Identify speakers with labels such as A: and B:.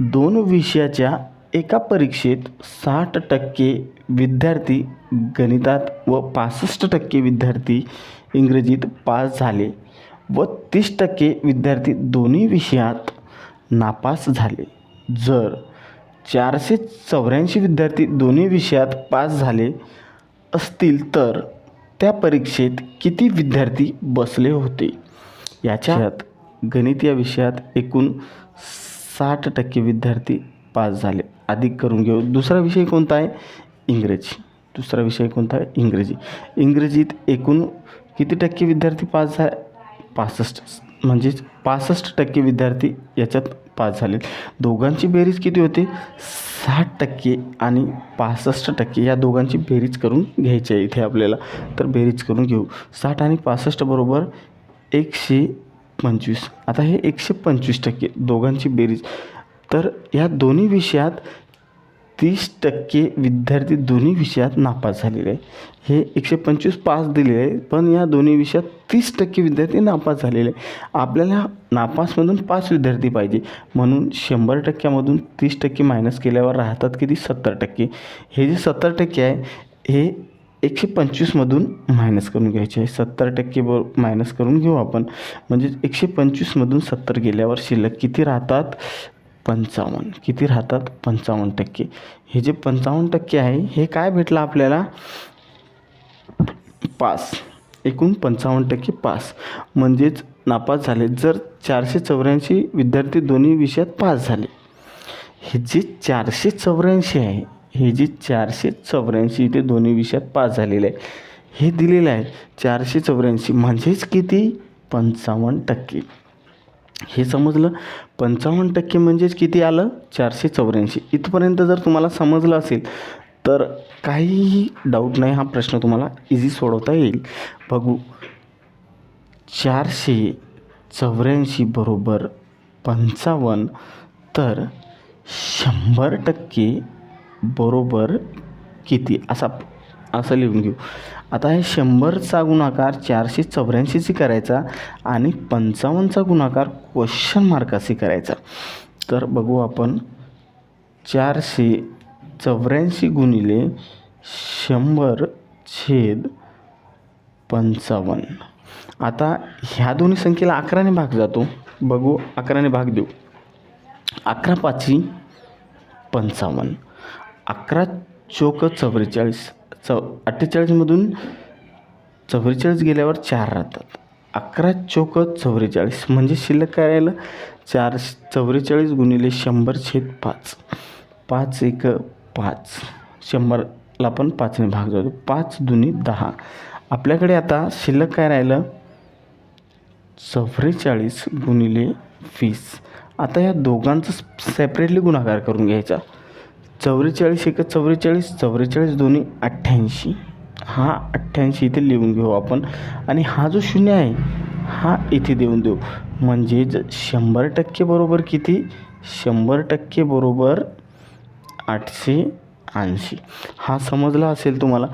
A: दोन विषयाच्या एका परीक्षेत साठ टक्के विद्यार्थी गणितात व पासष्ट टक्के विद्यार्थी इंग्रजीत पास झाले व तीस टक्के विद्यार्थी दोन्ही विषयात नापास झाले. जर चारशे चौऱ्याऐंशी विद्यार्थी दोन्ही विषयात पास झाले असतील तर त्या परीक्षेत किती विद्यार्थी बसले होते? याच्यात गणित या विषयात एकूण साठ टक्के विद्यार्थी पास झाले. अधिक करून घेऊ. दुसरा विषय कोणता आहे? इंग्रजी. दुसरा विषय कोणता आहे? इंग्रजी. इंग्रजीत एकूण किती टक्के विद्यार्थी पास झाले पासष्ट म्हणजेच पासष्ट टक्के विद्यार्थी याच्यात पास झाले. दोघांची बेरीज किती होते? साठ टक्के आणि पासष्ट टक्के या दोघांची बेरीज करून घ्यायची आहे इथे आपल्याला. तर बेरीज करून घेऊ. साठ आणि पासष्ट बरोबर एकशे पंचवीस. आता हे एकशे पंचवीस टक्के दोघांची बेरीज. तर या दोन्ही विषयात तीस टक्के विद्यार्थी दोन्ही विषयात नापास झालेले आहे हे एकशे पंचवीस पास दिलेले आहे पण या दोन्ही विषयात तीस टक्के विद्यार्थी नापास झालेले आहे आपल्याला नापासमधून पाच विद्यार्थी पाहिजे. म्हणून शंभर टक्क्यामधून तीस टक्के मायनस केल्यावर राहतात किती? सत्तर टक्के. हे जे सत्तर टक्के आहे हे एकशे पंचवीसमधून मायनस करून घ्यायचे आहे. सत्तर टक्के ब मायनस करून घेऊ आपण. म्हणजे एकशे पंचवीसमधून सत्तर गेल्यावर शिल्लक किती राहतात? पंचावन्न. किती राहतात? पंचावन्न टक्के. हे जे पंचावन्न टक्के आहे हे काय भेटलं आपल्याला? पास एकूण पंचावन्न टक्के पास म्हणजेच नापास झाले. जर चारशे चौऱ्याऐंशी विद्यार्थी दोन्ही विषयात पास झाले. हे जे चारशे चौऱ्याऐंशी आहे हे जे चारशे चौऱ्याऐंशी इथे दोन्ही विषयात पास झालेले आहे हे दिलेलं आहे चारशे चौऱ्याऐंशी म्हणजेच किती? पंचावन्न टक्के. हे समजलं? पंचावन्न टक्के म्हणजेच किती आलं? चारशे चौऱ्याऐंशी. इथपर्यंत जर तुम्हाला समजलं असेल तर काहीही डाऊट नाही हा प्रश्न तुम्हाला इझी सोडवता येईल. बघू. चारशे चौऱ्याऐंशी बरोबर पंचावन्न तर शंभर टक्के बरोबर किती? असा असं लिहून घेऊ. आता हे शंभरचा गुणाकार चारशे चौऱ्याऐंशीशी करायचा आणि पंचावन्नचा गुणाकार क्वेश्चन मार्काशी करायचा. तर बघू आपण चारशे चौऱ्याऐंशी गुणिले शंभर छेद पंचावन्न. आता ह्या दोन्ही संख्येला अकराने भाग जातो. बघू अकराने भाग देऊ. अकरा पाची पंचावन्न. अकरा चोक चव्वेचाळीस चौ अठ्ठेचाळीसमधून चव्वेचाळीस गेल्यावर चार राहतात. अकरा चोक चव्वेचाळीस म्हणजे शिल्लक काय राहिलं? चार चव्वेचाळीस गुणिले शंभर छेद पाच. पाच एक पाच. शंभरला पण पाचने भाग जातो. पाच दुनी दहा. आपल्याकडे आता शिल्लक काय राहिलं? चव्वेचाळीस गुणिले वीस. आता या दोघांचं सेपरेटली गुणाकार करून घ्यायचा. चव्वेचाळीस एक चव्वेचाळीस चव्वेचाळीस दोन्ही अठ्ठ्याऐंशी. हा अठ्ठ्याऐंशी इथे लिहून घेऊ आपण. आणि हा जो शून्य आहे हा इथे देऊन देऊ. म्हणजे ज शंभर टक्के बरोबर किती? शंभर टक्के बरोबर आठशे ऐंशी. हा समजला असेल तुम्हाला?